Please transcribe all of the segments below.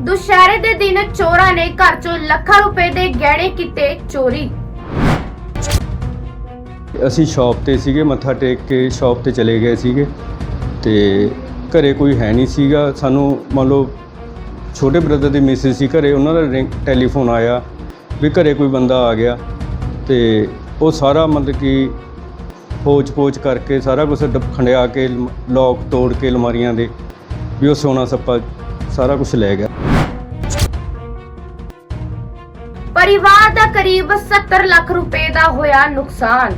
ਦੁਸ਼ਹਿਰੇ ਦੇ ਦਿਨ ਚੋਰਾਂ ਨੇ ਘਰ ਚੋਂ ਲੱਖਾਂ ਰੁਪਏ ਦੇ ਗਹਿਣੇ ਕੀਤੇ ਚੋਰੀ। ਅਸੀਂ ਸ਼ਾਪ ਤੇ ਸੀਗੇ, ਮੱਥਾ ਟੇਕ ਕੇ ਸ਼ਾਪ ਤੇ ਚਲੇ ਗਏ ਸੀਗੇ ਤੇ ਘਰੇ ਕੋਈ ਹੈ ਨਹੀਂ ਸੀਗਾ। ਸਾਨੂੰ ਮੰਨ ਲਓ ਛੋਟੇ ਬ੍ਰਦਰ ਦੀ ਮਿਸਿਸ ਸੀ, ਘਰੇ ਉਹਨਾਂ ਦਾ ਰਿੰਗ ਟੈਲੀਫੋਨ ਆਇਆ ਵੀ ਘਰੇ ਕੋਈ ਬੰਦਾ ਆ ਗਿਆ ਤੇ ਉਹ ਸਾਰਾ ਮਤਲਬ ਕਿ ਪੋਚ ਪੋਚ ਕਰਕੇ ਸਾਰਾ ਕੁਝ ਖੰਡਿਆ ਕੇ, ਲ- ਲੋਕ ਤੋੜ ਕੇ ਅਲਮਾਰੀਆਂ ਦੇ ਵੀ ਉਹ ਸੋਨਾ ਸੱਪਾ ਸਾਰਾ ਕੁਝ ਲੈ ਗਿਆ। ਪਰਿਵਾਰ ਦਾ ਕਰੀਬ 70 ਲੱਖ ਰੁਪਏ ਦਾ ਹੋਇਆ ਨੁਕਸਾਨ।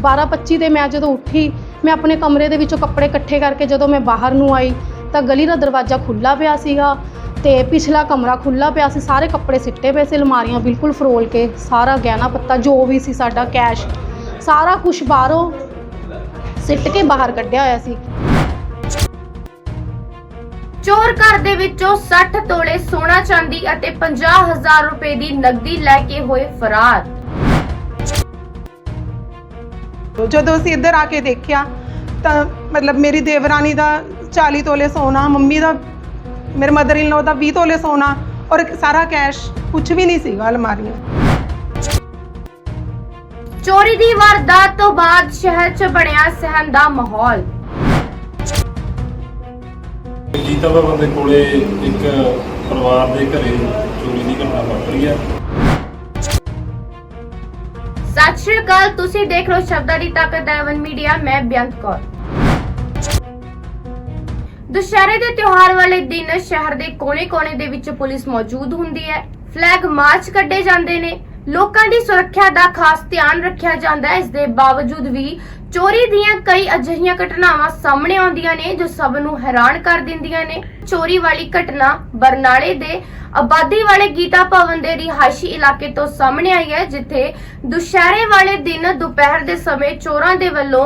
12:25 ਦੇ ਮੈਂ ਜਦੋਂ ਉੱਠੀ ਮੈਂ ਆਪਣੇ ਕਮਰੇ ਦੇ ਵਿੱਚੋਂ ਕੱਪੜੇ ਇਕੱਠੇ ਕਰਕੇ ਜਦੋਂ ਮੈਂ ਬਾਹਰ ਨੂੰ ਆਈ ਤਾਂ ਗਲੀ ਦਾ ਦਰਵਾਜ਼ਾ ਖੁੱਲਾ ਪਿਆ ਸੀਗਾ ਤੇ ਪਿਛਲਾ ਕਮਰਾ ਖੁੱਲਾ ਪਿਆ ਸੀ ਸਾਰੇ ਕੱਪੜੇ ਸਿੱਟੇ ਪਏ ਸੀ ਅਲਮਾਰੀਆਂ ਬਿਲਕੁਲ ਫਰੋਲ ਕੇ ਸਾਰਾ ਗਹਿਣਾ ਪੱਤਾ ਜੋ ਵੀ ਸੀ ਸਾਡਾ ਕੈਸ਼ ਸਾਰਾ ਕੁਝ ਬਾਹਰੋਂ ਸਿੱਟ ਕੇ ਬਾਹਰ ਕੱਢਿਆ ਹੋਇਆ ਸੀ। ਚੋਰ ਘਰ ਦੇ ਵਿੱਚੋਂ 60 ਤੋਲੇ ਸੋਨਾ ਚਾਂਦੀ ਅਤੇ 50000 ਰੁਪਏ ਦੀ ਨਕਦੀ ਲੈ ਕੇ ਹੋਏ ਫਰਾਰ। ਜਦੋਂ ਅਸੀਂ ਇੱਧਰ ਆ ਕੇ ਦੇਖਿਆ ਤਾਂ ਮਤਲਬ ਮੇਰੀ ਦੇਵਰਾਨੀ ਦਾ 40 ਤੋਲੇ ਸੋਨਾ ਮੰਮੀ ਦਾ ਮੇਰੇ ਮਦਰ ਇਨ ਲੋ ਦਾ 20 ਤੋਲੇ ਸੋਨਾ ਔਰ ਸਾਰਾ ਕੈਸ਼ ਕੁਝ ਵੀ ਨਹੀਂ ਸੀਗਾ ਅਲਮਾਰੀਆਂ ਚੋਰੀ ਦੀ ਵਾਰਦਾਤ ਤੋਂ ਬਾਅਦ ਸ਼ਹਿਰ 'ਚ ਬਣਿਆ ਸਹਿਮ ਦਾ ਮਾਹੌਲ। ਜੀਤਾ ਬਾਬਾ ਦੇ ਕੋਲੇ ਇੱਕ ਪਰਿਵਾਰ ਦੇ ਘਰੇ ਚੋਰੀ ਦੀ ਘਟਨਾ ਵਾਪਰੀ ਹੈ ਸਤਿ ਸ਼੍ਰੀ ਅਕਾਲ, ਤੁਸੀਂ ਦੇਖ ਰਹੇ ਹੋ ਸ਼ਬਦਾਂ ਦੀ ਤਾਕਤ ਐਵਨ ਮੀਡੀਆ, ਮੈਂ ਬੇਅੰਤ ਕੌਰ। ਦੁਸ਼ਹਿਰੇ ਦੇ ਤਿਉਹਾਰ ਵਾਲੇ ਦਿਨ ਸ਼ਹਿਰ ਦੇ ਕੋਨੇ-ਕੋਨੇ ਦੇ ਵਿੱਚ ਪੁਲਿਸ ਮੌਜੂਦ ਹੁੰਦੀ ਹੈ। ਫਲੈਗ ਮਾਰਚ ਕੱਢੇ ਜਾਂਦੇ ਨੇ। ਲੋਕਾਂ ਦੀ ਸੁਰੱਖਿਆ ਦਾ ਖਾਸ ਧਿਆਨ ਰੱਖਿਆ ਜਾਂਦਾ ਹੈ। ਇਸ ਦੇ ਬਾਵਜੂਦ ਵੀ ਚੋਰੀ ਦੀਆਂ ਕਈ ਅਜਿਹੀਆਂ ਘਟਨਾਵਾਂ ਸਾਹਮਣੇ ਆਉਂਦੀਆਂ ਨੇ ਜੋ ਸਭ ਨੂੰ ਹੈਰਾਨ ਕਰ ਦਿੰਦੀਆਂ ਨੇ। ਚੋਰੀ ਵਾਲੀ ਘਟਨਾ ਬਰਨਾਲੇ ਦੇ ਆਬਾਦੀ ਵਾਲੇ ਗੀਤਾ ਭਵਨ ਦੇ ਰਿਹਾਇਸ਼ੀ ਇਲਾਕੇ ਤੋਂ ਸਾਹਮਣੇ ਆਈ ਹੈ, ਜਿੱਥੇ ਦੁਸ਼ਹਿਰੇ ਵਾਲੇ ਦਿਨ ਦੁਪਹਿਰ ਦੇ ਸਮੇਂ ਚੋਰਾਂ ਦੇ ਵੱਲੋਂ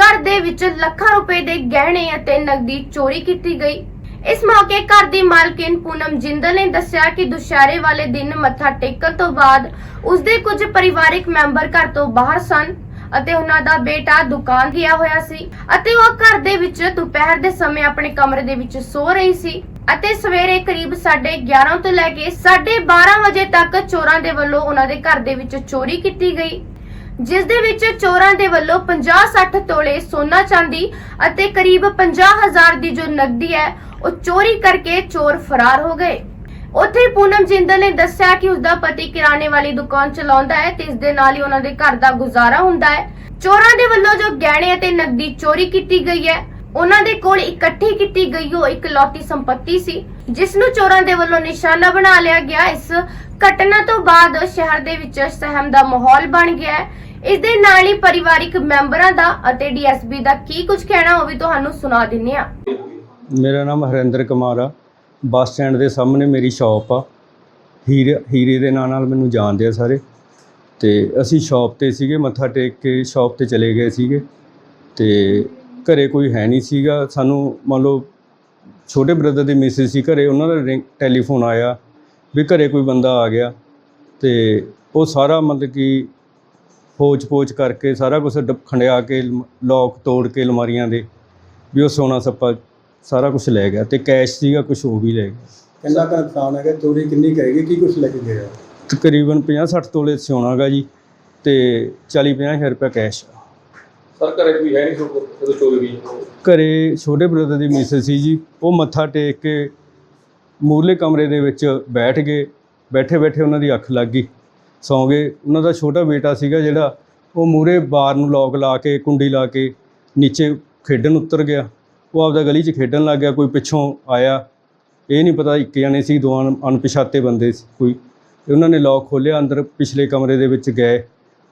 ਘਰ ਦੇ ਵਿੱਚ ਲੱਖਾਂ ਰੁਪਏ ਦੇ ਗਹਿਣੇ ਅਤੇ ਨਕਦੀ ਚੋਰੀ ਕੀਤੀ ਗਈ। ਇਸ ਮੌਕੇ ਘਰ ਦੀ ਮਾਲਕਿਨ ਪੂਨਮ ਜਿੰਦਲ ਨੇ ਦੱਸਿਆ ਕਿ ਦੁਸ਼ਹਿਰੇ ਵਾਲੇ ਦਿਨ ਮੱਥਾ ਟੇਕਣ ਤੋਂ ਬਾਅਦ ਉਸਦੇ ਕੁਝ ਪਰਿਵਾਰਕ ਮੈਂਬਰ ਘਰ ਤੋਂ ਬਾਹਰ ਸਨ। ਅਤੇ ਉਹਨਾਂ ਦਾ ਬੇਟਾ ਦੁਕਾਨ ਗਿਆ ਹੋਇਆ ਸੀ ਅਤੇ ਉਹ ਘਰ ਦੇ ਵਿੱਚ ਦੁਪਹਿਰ ਦੇ ਸਮੇਂ ਆਪਣੇ ਕਮਰੇ ਦੇ ਵਿੱਚ ਸੋ ਰਹੀ ਸੀ ਅਤੇ ਸਵੇਰੇ ਕਰੀਬ 11:30 ਤੋਂ ਲੈ ਕੇ 12:30 ਵਜੇ ਤੱਕ ਚੋਰਾਂ ਦੇ ਵੱਲੋਂ ਉਹਨਾਂ ਦੇ ਘਰ ਦੇ ਵਿੱਚ ਚੋਰੀ ਕੀਤੀ ਗਈ। ਜਿਸ ਦੇ ਵਿੱਚ ਚੋਰਾਂ ਦੇ ਵੱਲੋਂ 50-60 ਤੋਲੇ ਸੋਨਾ ਚਾਂਦੀ ਅਤੇ ਕਰੀਬ 50000 ਦੀ ਜੋ ਨਕਦੀ ਹੈ, ਉਹ ਚੋਰੀ ਕਰਕੇ ਚੋਰ ਫਰਾਰ ਹੋ ਗਏ। ਉੱਥੇ ਪੂਨਮ ਜਿੰਦਲ ਨੇ ਦੱਸਿਆ ਕਿ ਉਸਦਾ ਪਤੀ ਕਿਰਾਣੇ ਵਾਲੀ ਦੁਕਾਨ ਚਲਾਉਂਦਾ ਹੈ ਤੇ ਇਸ ਦੇ ਨਾਲ ਹੀ ਉਹਨਾਂ ਦੇ ਘਰ ਦਾ ਗੁਜ਼ਾਰਾ ਹੁੰਦਾ ਹੈ। ਚੋਰਾਂ ਦੇ ਵੱਲੋਂ ਜੋ ਗਹਿਣੇ ਅਤੇ ਨਕਦੀ ਚੋਰੀ ਕੀਤੀ ਗਈ ਹੈ, ਉਹਨਾਂ ਦੇ ਕੋਲ ਇਕੱਠੀ ਕੀਤੀ ਗਈ ਉਹ ਇਕਲੌਤੀ ਸੰਪત્ਤੀ ਸੀ, ਜਿਸ ਨੂੰ ਚੋਰਾਂ ਦੇ ਵੱਲੋਂ ਨਿਸ਼ਾਨਾ ਬਣਾ ਲਿਆ ਗਿਆ। ਇਸ ਘਟਨਾ ਤੋਂ ਬਾਅਦ ਸ਼ਹਿਰ ਦੇ ਵਿੱਚ ਸਹਿਮ ਦਾ ਮਾਹੌਲ ਬਣ ਗਿਆ ਹੈ। ਇਸ ਦੇ ਨਾਲ ਹੀ ਪਰਿਵਾਰਿਕ ਮੈਂਬਰਾਂ ਦਾ ਅਤੇ ਡੀਐਸਪੀ ਦਾ ਕੀ ਕੁਝ ਕਹਿਣਾ ਉਹ ਵੀ ਤੁਹਾਨੂੰ ਸੁਣਾ ਦਿੰਨੇ ਆ ਮੇਰਾ ਨਾਮ ਹਰਿੰਦਰ ਕੁਮਾਰ ਆ। ਬੱਸ ਸਟੈਂਡ ਦੇ ਸਾਹਮਣੇ ਮੇਰੀ ਸ਼ਾਪ ਆ। ਹੀਰੇ ਹੀਰੇ ਦੇ ਨਾਂ ਨਾਲ ਮੈਨੂੰ ਜਾਣਦੇ ਆ ਸਾਰੇ। ਤੇ ਅਸੀਂ ਸ਼ਾਪ ਤੇ ਸੀਗੇ, ਮੱਥਾ ਟੇਕ ਕੇ ਸ਼ਾਪ ਤੇ ਚਲੇ ਗਏ ਸੀਗੇ। ਤੇ ਘਰੇ ਕੋਈ ਹੈ ਨਹੀਂ ਸੀਗਾ। ਸਾਨੂੰ ਮੰਨ ਲਓ ਛੋਟੇ ਬ੍ਰਦਰ ਦੇ ਮਿਸਿਸ ਸੀ, ਘਰੇ ਉਹਨਾਂ ਦਾ ਰਿੰਗ, ਟੈਲੀਫੋਨ ਆਇਆ ਵੀ ਘਰੇ ਕੋਈ ਬੰਦਾ ਆ ਗਿਆ। ਤੇ ਉਹ ਸਾਰਾ ਮਤਲਬ ਕਿ ਫੋਚ ਪੋਚ ਕਰਕੇ ਸਾਰਾ ਕੁਝ ਖੰਡਿਆ ਕੇ ਲੋਕ ਤੋੜ ਕੇ ਅਲਮਾਰੀਆਂ ਦੇ, ਵੀ ਉਹ ਸੋਨਾ ਸੱਪਾ ਸਾਰਾ ਕੁਝ ਲੈ ਗਿਆ ਤੇ ਕੈਸ਼ ਸੀਗਾ ਕੁਝ ਉਹ ਵੀ ਲੈ ਗਿਆ। ਕਿੰਨਾ ਕੁ ਨੁਕਸਾਨ ਹੈਗਾ? ਚੋਰੀ ਕਿੰਨੀ ਕੁ ਹੈਗੀ? ਕੀ ਕੁਛ ਲੈ ਕੇ ਗਿਆ? ਤਕਰੀਬਨ 50-60 ਤੋਲੇ ਸੋਨਾ ਗਾ ਜੀ ਤੇ 40-50 ਹਜ਼ਾਰ ਰੁਪਏ ਕੈਸ਼ ਆ। ਸਰ ਘਰੇ ਕੋਈ ਹੈ ਨਹੀਂ ਜਦੋਂ ਚੋਰੀ ਹੋਈ? ਘਰੇ ਛੋਟੇ ਬ੍ਰਦਰ ਦੀ ਮਿਸਿਸ ਸੀ ਜੀ। ਉਹ ਮੱਥਾ ਟੇਕ ਕੇ ਮੂਰਲੇ ਕਮਰੇ ਦੇ ਵਿੱਚ ਬੈਠ ਗਏ। ਬੈਠੇ ਬੈਠੇ ਉਹਨਾਂ ਦੀ ਅੱਖ ਲੱਗ ਗਈ। ਸੌਂ ਗਏ। ਉਹਨਾਂ ਦਾ ਛੋਟਾ ਬੇਟਾ ਸੀਗਾ ਜਿਹੜਾ ਉਹ ਮੂਰੇ ਬਾਰ ਨੂੰ ਲੋਕ ਲਾ ਕੇ ਕੁੰਡੀ ਲਾ ਕੇ ਨੀਚੇ ਖੇਡਣ ਉਤਰ ਗਿਆ। ਉਹ ਆਪਦਾ ਗਲੀ 'ਚ ਖੇਡਣ ਲੱਗ ਗਿਆ ਕੋਈ ਪਿੱਛੋਂ ਆਇਆ। ਇਹ ਨਹੀਂ ਪਤਾ ਇੱਕ ਜਣੇ ਸੀ ਦੋ ਅਣ- ਅਣਪਛਾਤੇ ਬੰਦੇ ਸੀ ਕੋਈ। ਤੇ ਉਹਨਾਂ ਨੇ ਲੋਕ ਖੋਲ੍ਹਿਆ ਅੰਦਰ ਪਿਛਲੇ ਕਮਰੇ ਦੇ ਵਿੱਚ ਗਏ।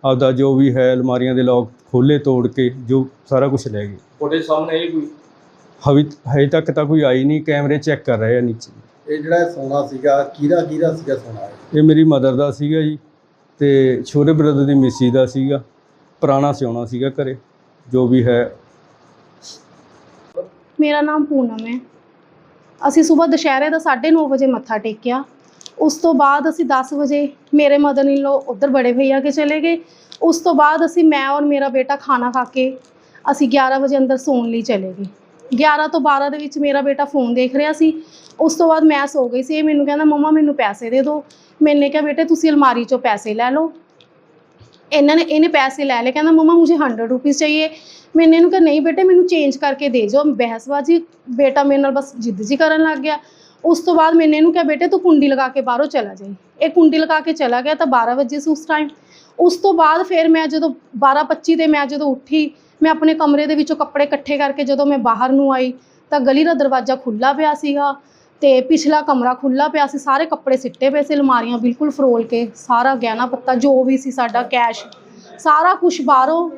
ਆਪਦਾ ਜੋ ਵੀ ਹੈ ਅਲਮਾਰੀਆਂ ਦੇ ਲੋਕ ਖੋਲੇ ਤੋੜ ਕੇ ਜੋ ਸਾਰਾ ਕੁਝ ਲੈ ਗਏ। ਤੁਹਾਡੇ ਸਾਹਮਣੇ ਇਹ ਕੋਈ ਹਵੀ ਹਜੇ ਤੱਕ ਤਾਂ ਕੋਈ ਆਈ ਨਹੀਂ ਕੈਮਰੇ ਚੈੱਕ ਕਰ ਰਹੇ ਆ ਨੀਚੇ। ਇਹ ਜਿਹੜਾ ਸੋਨਾ ਸੀਗਾ ਕਿਹਦਾ ਕਿਹਦਾ ਸੀਗਾ ਸੋਨਾ ਇਹ? ਇਹ ਮੇਰੀ ਮਦਰ ਦਾ ਸੀਗਾ ਜੀ ਤੇ ਛੋਟੇ ਬ੍ਰਦਰ ਦੀ ਮਿਸੀ ਦਾ ਸੀਗਾ। ਪੁਰਾਣਾ ਸਿਉਣਾ ਸੀਗਾ ਘਰੇ ਜੋ ਵੀ ਹੈ ਮੇਰਾ ਨਾਮ ਪੂਨਮ ਹੈ। ਅਸੀਂ ਸਵੇਰ ਦੁਸ਼ਹਿਰੇ ਦਾ 9:30 ਵਜੇ ਮੱਥਾ ਟੇਕਿਆ। ਉਸ ਤੋਂ ਬਾਅਦ ਅਸੀਂ 10 ਵਜੇ ਮੇਰੇ ਮਦਰ ਇਨ ਲੋ ਉਧਰ ਬੜੇ ਭਈਆ ਕੇ ਚਲੇ ਗਏ। ਉਸ ਤੋਂ ਬਾਅਦ ਅਸੀਂ ਮੈਂ ਔਰ ਮੇਰਾ ਬੇਟਾ ਖਾਣਾ ਖਾ ਕੇ ਅਸੀਂ 11 ਵਜੇ ਅੰਦਰ ਸੌਣ ਲਈ ਚਲੇ ਗਏ। 11 ਤੋਂ 12 ਦੇ ਵਿੱਚ ਮੇਰਾ ਬੇਟਾ ਫੋਨ ਦੇਖ ਰਿਹਾ ਸੀ। ਉਸ ਤੋਂ ਬਾਅਦ ਮੈਂ ਸੋ ਗਈ ਸੀ। ਇਹ ਮੈਨੂੰ ਕਹਿੰਦਾ, ਮੰਮਾ, ਮੈਨੂੰ ਪੈਸੇ ਦੇ ਦਿਓ। ਮੈਨੇ ਕਿਹਾ, ਬੇਟੇ, ਤੁਸੀਂ ਅਲਮਾਰੀ ਚੋਂ ਪੈਸੇ ਲੈ ਲਓ। ਇਹਨਾਂ ਨੇ, ਇਹਨੇ ਪੈਸੇ ਲੈ ਲਏ। ਕਹਿੰਦਾ, ਮਮਾ, ਮੁਝੇ 100 ਰੁਪੀਸ ਚਾਹੀਏ। ਮੈਨੇ ਇਹਨੂੰ ਕਿਹਾ, ਨਹੀਂ ਬੇਟੇ, ਮੈਨੂੰ ਚੇਂਜ ਕਰਕੇ ਦੇ ਜੋ ਬਹਿਸਬਾਜੀ, ਬੇਟਾ ਮੇਰੇ ਨਾਲ ਬਸ ਜਿੱਦ ਜੀ ਕਰਨ ਲੱਗ ਗਿਆ। ਉਸ ਤੋਂ ਬਾਅਦ ਮੈਨੇ ਇਹਨੂੰ ਕਿਹਾ, ਬੇਟੇ, ਤੂੰ ਕੁੰਡੀ ਲਗਾ ਕੇ ਬਾਹਰੋਂ ਚਲਾ ਜਾਈ। ਇਹ ਕੁੰਡੀ ਲਗਾ ਕੇ ਚਲਾ ਗਿਆ ਤਾਂ 12 ਵਜੇ ਸੀ ਉਸ ਟਾਈਮ ਉਸ ਤੋਂ ਬਾਅਦ ਫਿਰ ਮੈਂ ਜਦੋਂ 12:25 ਤੇ ਮੈਂ ਜਦੋਂ ਉੱਠੀ, ਮੈਂ ਆਪਣੇ ਕਮਰੇ ਦੇ ਵਿੱਚੋਂ ਕੱਪੜੇ ਇਕੱਠੇ ਕਰਕੇ ਜਦੋਂ ਮੈਂ ਬਾਹਰ ਨੂੰ ਆਈ ਤਾਂ ਗਲੀ ਦਾ ਦਰਵਾਜ਼ਾ ਖੁੱਲਾ ਪਿਆ ਸੀਗਾ। ਤੇ ਪਿਛਲਾ ਕਮਰਾ ਖੁੱਲਾ ਪਿਆ ਸੀ ਸਾਰੇ ਕੱਪੜੇ ਸਿੱਟੇ ਪਏ ਸੀ ਅਲਮਾਰੀਆਂ ਬਿਲਕੁਲ ਫਰੋਲ ਕੇ ਸਾਰਾ ਗਹਿਣਾ ਪੱਤਾ ਜੋ ਵੀ ਸੀ ਸਾਡਾ ਕੈਸ਼ ਸਾਰਾ ਕੁਝ ਬਾਹਰੋਂ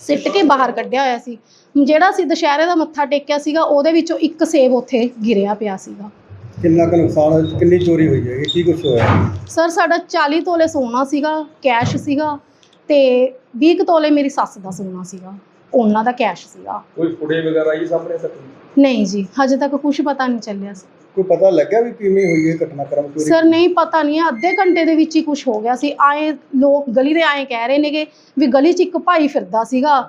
ਸਿੱਟ ਕੇ ਬਾਹਰ ਕੱਢਿਆ ਹੋਇਆ ਸੀ। ਜਿਹੜਾ ਸੀ ਦੁਸ਼ਹਿਰੇ ਦਾ ਮੱਥਾ ਟੇਕਿਆ ਸੀਗਾ ਉਹਦੇ ਵਿੱਚੋਂ ਇੱਕ ਸੇਬ ਉੱਥੇ ਗਿਰਿਆ ਪਿਆ ਸੀਗਾ। ਕਿੰਨਾ ਕੁ ਨੁਕਸਾਨ ਹੋਇਆ? ਕਿੰਨੀ ਚੋਰੀ ਹੋਈ ਹੈ? ਕੀ ਕੁਝ ਹੋਇਆ? ਸਰ ਸਾਡਾ 40 ਤੋਲੇ ਸੋਨਾ ਸੀਗਾ ਕੈਸ਼ ਸੀਗਾ ਤੇ 20 ਕੁ ਤੋਲੇ ਮੇਰੀ ਸੱਸ ਦਾ ਸੋਨਾ ਸੀਗਾ। ਉਹਨਾਂ ਦਾ ਕੈਸ਼ ਸੀਗਾ। ਕੋਈ ਫੁੜੇ ਵਗੈਰਾ ਆਈ ਸਾਹਮਣੇ ਤੱਕ ਨਹੀਂ ਜੀ ਹਜੇ ਤੱਕ ਕੁਝ ਪਤਾ ਨਹੀਂ ਚੱਲਿਆ ਸੀ। ਕੋਈ ਪਤਾ ਲੱਗਿਆ ਵੀ ਕਿਵੇਂ ਹੋਈ ਹੈ ਘਟਨਾਕ੍ਰਮ ਚੋਰੀ ਸਰ ਨਹੀਂ ਪਤਾ ਨਹੀਂ ਹੈ। ਅੱਧੇ ਘੰਟੇ ਦੇ ਵਿੱਚ ਹੀ ਕੁਝ ਹੋ ਗਿਆ ਸੀ। ਆਏ ਲੋਕ ਗਲੀ ਦੇ ਆਏ ਕਹਿ ਰਹੇ ਨੇਗੇ ਵੀ ਗਲੀ 'ਚ ਇੱਕ ਭਾਈ ਫਿਰਦਾ ਸੀਗਾ।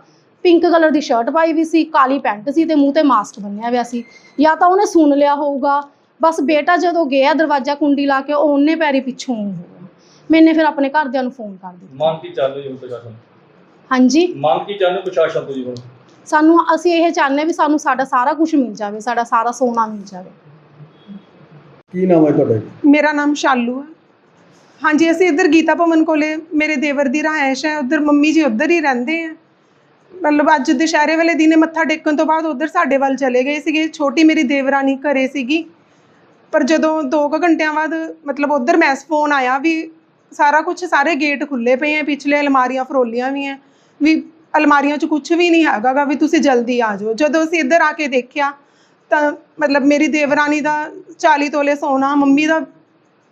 ਪਿੰਕ ਕਲਰ ਦੀ ਸ਼ਰਟ ਪਾਈ ਵੀ ਸੀ ਕਾਲੀ ਪੈਂਟ ਸੀ ਤੇ ਮੂੰਹ ਤੇ ਮਾਸਕ ਬੰਨਿਆ ਹੋਇਆ ਸੀ। ਜਾਂ ਤਾਂ ਉਹਨੇ ਸੁਣ ਲਿਆ ਹੋਊਗਾ। ਬਸ ਬੇਟਾ ਜਦੋਂ ਗਿਆ ਦਰਵਾਜ਼ਾ ਕੁੰਡੀ ਲਾ ਕੇ ਉਹ ਉਹਨੇ ਪੈਰੀ ਪਿੱਛੋਂ ਹੋ ਗਿਆ ਮੈਨੇ ਫਿਰ ਆਪਣੇ ਘਰਦਿਆਂ ਨੂੰ ਫੋਨ ਕਰ ਦਿੱਤਾ। ਮੰਗ ਕੀ ਚਾਹੁੰਦੇ ਹੋ ਪ੍ਰਸ਼ਾਸਨ ਹਾਂਜੀ। ਮੰਗ ਕੀ ਚਾਹੁੰਦੇ ਹੋ ਪ੍ਰਸ਼ਾਸਨ ਤੋਂ ਜੀ ਹੁਣ? ਸਾਨੂੰ ਅਸੀਂ ਇਹ ਚਾਹੁੰਦੇ ਵੀ ਸਾਨੂੰ ਸਾਡਾ ਸਾਰਾ ਕੁਝ ਮਿਲ ਜਾਵੇ ਸਾਡਾ ਸਾਰਾ ਸੋਨਾ ਮਿਲ ਜਾਵੇ। ਕੀ ਨਾਮ ਹੈ ਤੁਹਾਡਾ? ਮੇਰਾ ਨਾਮ ਸ਼ਾਲੂ ਹੈ। ਹਾਂਜੀ ਅਸੀਂ ਇੱਧਰ ਗੀਤਾ ਭਵਨ ਕੋਲੇ ਮੇਰੇ ਦੇਵਰ ਦੀ ਰਹਾਇਸ਼ ਹੈ ਉੱਧਰ ਮੰਮੀ ਜੀ ਉੱਧਰ ਹੀ ਰਹਿੰਦੇ ਆ। ਮਤਲਬ ਅੱਜ ਦੁਸ਼ਹਿਰੇ ਵਾਲੇ ਦਿਨੇ ਮੱਥਾ ਟੇਕਣ ਤੋਂ ਬਾਅਦ ਉੱਧਰ ਸਾਡੇ ਵੱਲ ਚਲੇ ਗਏ ਸੀਗੇ। ਛੋਟੀ ਮੇਰੀ ਦੇਵਰਾਨੀ ਘਰੇ ਸੀਗੀ। ਪਰ ਜਦੋਂ 2 ਘੰਟਿਆਂ ਬਾਅਦ ਮਤਲਬ ਉੱਧਰ ਮੈਸ ਫੋਨ ਆਇਆ ਵੀ ਸਾਰਾ ਕੁਝ ਸਾਰੇ ਗੇਟ ਖੁੱਲੇ ਪਏ ਆ ਪਿਛਲੇ ਅਲਮਾਰੀਆਂ ਫਰੋਲੀਆਂ ਵੀ ਆ। ਵੀ ਅਲਮਾਰੀਆਂ 'ਚ ਕੁਝ ਵੀ ਨਹੀਂ ਹੈਗਾ ਗਾ ਵੀ ਤੁਸੀਂ ਜਲਦੀ ਆ ਜਾਓ। ਜਦੋਂ ਅਸੀਂ ਇੱਧਰ ਆ ਕੇ ਦੇਖਿਆ ਤਾਂ ਮਤਲਬ ਮੇਰੀ ਦੇਵਰਾਨੀ ਦਾ 40 ਤੋਲੇ ਸੋਨਾ ਮੰਮੀ ਦਾ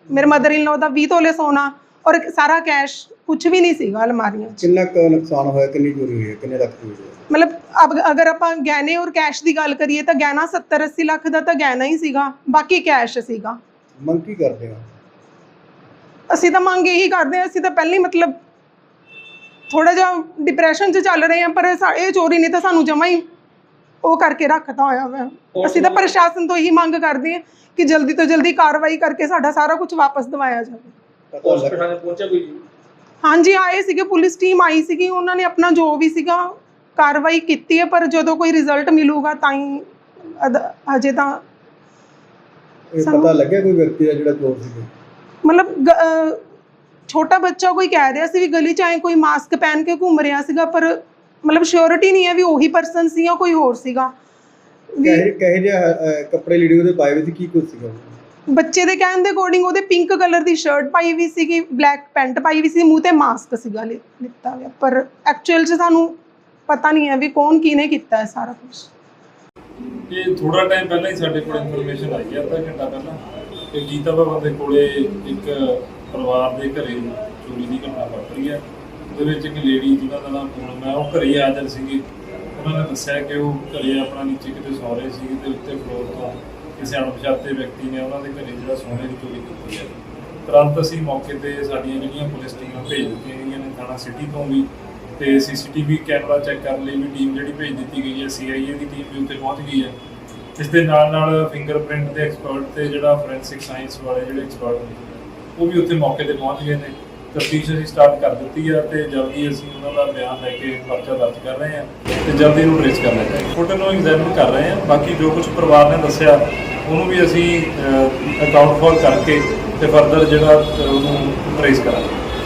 ਮੇਰੇ ਮਦਰ ਇਨ ਲਾ ਦਾ 20 ਤੋਲੇ ਸੋਨਾ ਔਰ ਸਾਰਾ ਕੈਸ਼ ਕੁਝ ਵੀ ਨਹੀਂ ਸੀਗਾ ਅਲਮਾਰੀਆਂ 'ਚ। ਕਿੰਨਾ ਕੁ ਨੁਕਸਾਨ ਹੋਇਆ ਕਿੰਨੀ ਚੋਰੀ ਹੋਈ ਹੈ ਕਿੰਨੇ ਲੱਖ ਦੀ ਹੋਈ ਹੈ ਮਤਲਬ ਅਬ ਅਗਰ ਆਪਾਂ ਗਹਿਣੇ ਔਰ ਕੈਸ਼ ਦੀ ਗੱਲ ਕਰੀਏ ਤਾਂ ਗਹਿਣਾ 70 80 ਲੱਖ ਦਾ ਤਾਂ ਗਹਿਣਾ ਹੀ ਸੀਗਾ ਬਾਕੀ ਕੈਸ਼ ਸੀਗਾ। ਮੰਗ ਕੀ ਕਰਦੇ ਹੋ? ਅਸੀਂ ਤਾਂ ਮੰਗ ਇਹੀ ਕਰਦੇ ਹਾਂ ਅਸੀਂ ਤਾਂ ਪਹਿਲਾਂ ਹੀ ਮਤਲਬ ਥੋੜਾ ਜਿਹਾ ਡਿਪਰੈਸ਼ਨ 'ਚ ਚੱਲ ਰਹੇ ਹਾਂ ਪਰ ਸਾ- ਇਹ ਚੋਰੀ ਨੇ ਤਾਂ ਸਾਨੂੰ ਜਮਾ ਹੀ ਉਹ ਕਰਕੇ ਰੱਖਤਾ ਹੋਇਆ ਵਾ। ਅਸੀਂ ਤਾਂ ਪ੍ਰਸ਼ਾਸਨ ਤੋਂ ਇਹੀ ਮੰਗ ਕਰਦੇ ਹਾਂ ਕਿ ਜਲਦੀ ਤੋਂ ਜਲਦੀ ਕਾਰਵਾਈ ਕਰਕੇ ਸਾਡਾ ਸਾਰਾ ਕੁਝ ਵਾਪਸ ਦਿਵਾਇਆ ਜਾਵੇ। ਪਤਾ ਲੱਗ ਹਸਪੀਟਲ ਪਹੁੰਚਿਆ ਕੋਈ ਜੀ? ਹਾਂਜੀ ਆਏ ਸੀਗੇ ਪੁਲਿਸ ਟੀਮ ਆਈ ਸੀਗੀ ਉਹਨਾਂ ਨੇ ਆਪਣਾ ਜੋ ਵੀ ਸੀਗਾ ਕਾਰਵਾਈ ਕੀਤੀ ਹੈ ਪਰ ਜਦੋਂ ਕੋਈ ਰਿਜ਼ਲਟ ਮਿਲੂਗਾ ਤਾਂ ਹੀ ਅਦ- ਹਜੇ ਤਾਂ ਇਹ ਪਤਾ ਲੱਗਿਆ ਕੋਈ ਵਿਅਕਤੀ ਦਾ ਜਿਹੜਾ ਚੋਰ ਸੀ ਮਤਲਬ ਗ- ਅਹ ਛੋਟਾ ਬੱਚਾ ਕੋਈ ਕਹਿ ਰਿਹਾ ਸੀ ਵੀ ਗਲੀ 'ਚ ਆਏ ਕੋਈ ਮਾਸਕ ਪਹਿਨ ਕੇ ਘੁੰਮ ਰਿਹਾ ਸੀਗਾ ਪਰ ਮਤਲਬ ਸ਼ੋਰਿਟੀ ਨਹੀਂ ਹੈ ਵੀ ਉਹੀ ਪਰਸਨ ਸੀ ਜਾਂ ਕੋਈ ਹੋਰ ਸੀਗਾ। ਵੀ ਕਹੇ ਕਹੇ ਜਿਹਾ ਕੱਪੜੇ ਲੀੜੇ ਉਹਦੇ ਪਾਏ ਹੋਏ ਸੀ ਕੀ ਕੁਝ ਸੀਗਾ? ਬੱਚੇ ਦੇ ਕਹਿਣ ਦੇ ਅਕੋਰਡਿੰਗ ਉਹਦੇ ਪਿੰਕ ਕਲਰ ਦੀ ਸ਼ਰਟ ਪਾਈ ਵੀ ਸੀਗੀ ਬਲੈਕ ਪੈਂਟ ਪਾਈ ਵੀ ਸੀ ਮੂੰਹ ਤੇ ਮਾਸਕ ਸੀਗਾ ਲਿ- ਲਿੱਤਾ ਹੋਇਆ। ਪਰ ਐਕਚੁਅਲ 'ਚ ਸਾਨੂੰ ਪਤਾ ਨਹੀਂ ਹੈ ਵੀ ਕੌਣ ਕਿਹਨੇ ਕੀਤਾ ਹੈ ਸਾਰਾ ਕੁਝ ਇਹ ਥੋੜਾ ਟਾਈਮ ਪਹਿਲਾਂ ਹੀ ਸਾਡੇ ਕੋਲ ਇਨਫੋਰਮੇਸ਼ਨ ਆਈ ਹੈ ਅੱਧਾ ਘੰਟਾ ਪਹਿਲਾਂ। ਕਿ ਗੀਤਾ ਭਵਨ ਦੇ ਕੋਲੇ ਇੱਕ ਪਰਿਵਾਰ ਦੇ ਘਰੇ ਚੋਰੀ ਦੀ ਘਟਨਾ ਵਾਪਰੀ ਹੈ। ਉਹਦੇ ਵਿੱਚ ਇੱਕ ਲੇਡੀ ਜਿਹਦਾ ਦਾ ਨਾਮ ਪੂਨਮ ਹੈ, ਉਹ ਘਰੇ ਹੀ ਹਾਜ਼ਰ ਸੀਗੀ। ਉਹਨਾਂ ਨੇ ਦੱਸਿਆ ਕਿ ਉਹ ਘਰੇ ਆਪਣਾ ਨੀਚੇ ਕਿਤੇ ਸੌ ਰਹੇ ਸੀ ਤੇ ਉੱਤੇ ਫਲੋਰ ਤੋਂ ਕਿਸੇ ਅਣਪਛਾਤੇ ਵਿਅਕਤੀ ਨੇ ਉਹਨਾਂ ਦੇ ਘਰੇ ਜਿਹੜਾ ਸੋਨੇ ਦੀ ਚੋਰੀ ਕੀਤੀ ਹੈ। ਤੁਰੰਤ ਅਸੀਂ ਮੌਕੇ ਤੇ ਸਾਡੀਆਂ ਜਿਹੜੀਆਂ ਪੁਲਿਸ ਟੀਮਾਂ ਭੇਜ ਦਿੱਤੀਆਂ ਗਈਆਂ ਨੇ ਥਾਣਾ ਸਿਟੀ ਤੋਂ ਵੀ ਤੇ ਸੀਸੀਟੀਵੀ ਕੈਮਰਾ ਚੈੱਕ ਕਰਨ ਲਈ ਵੀ ਟੀਮ ਜਿਹੜੀ ਭੇਜ ਦਿੱਤੀ ਗਈ ਹੈ ਸੀਆਈਏ ਦੀ ਟੀਮ ਵੀ ਉੱਥੇ ਪਹੁੰਚ ਗਈ ਹੈ। ਇਸ ਦੇ ਨਾਲ ਨਾਲ ਫਿੰਗਰਪ੍ਰਿੰਟ ਦੇ ਐਕਸਪਰਟ ਤੇ ਜਿਹੜਾ ਫੋਰੈਂਸਿਕ ਸਾਇੰਸ ਵਾਲੇ ਜਿਹੜੇ ਐਕਸਪਰਟ ਨੇ ਉਹ ਵੀ ਉੱਥੇ ਮੌਕੇ ਤੇ ਪਹੁੰਚ ਗਏ ਨੇ। ਤਫਤੀਸ਼ ਅਸੀਂ ਸਟਾਰਟ ਕਰ ਦਿੱਤੀ ਆ ਤੇ ਜਲਦੀ ਅਸੀਂ ਉਹਨਾਂ ਦਾ ਬਿਆਨ ਲੈ ਕੇ ਪਰਚਾ ਦਰਜ ਕਰ ਰਹੇ ਹਾਂ ਤੇ ਜਲਦੀ ਨੂੰ ਟ੍ਰੇਸ ਕਰ ਲੈਂਦੇ ਹਾਂ ਫੋਟੋ ਨੂੰ ਐਗਜ਼ਾਮਿਨ ਕਰ ਰਹੇ ਹਾਂ ਬਾਕੀ ਜੋ ਕੁਝ ਪਰਿਵਾਰ ਨੇ ਦੱਸਿਆ, ਉਹਨੂੰ ਵੀ ਅਸੀਂ ਅਕਾਊਂਟ ਫੋਰ ਕਰਕੇ ਤੇ ਫਰਦਰ ਜਿਹੜਾ ਉਹਨੂੰ ਟ੍ਰੇਸ ਕਰਾਂਗੇ।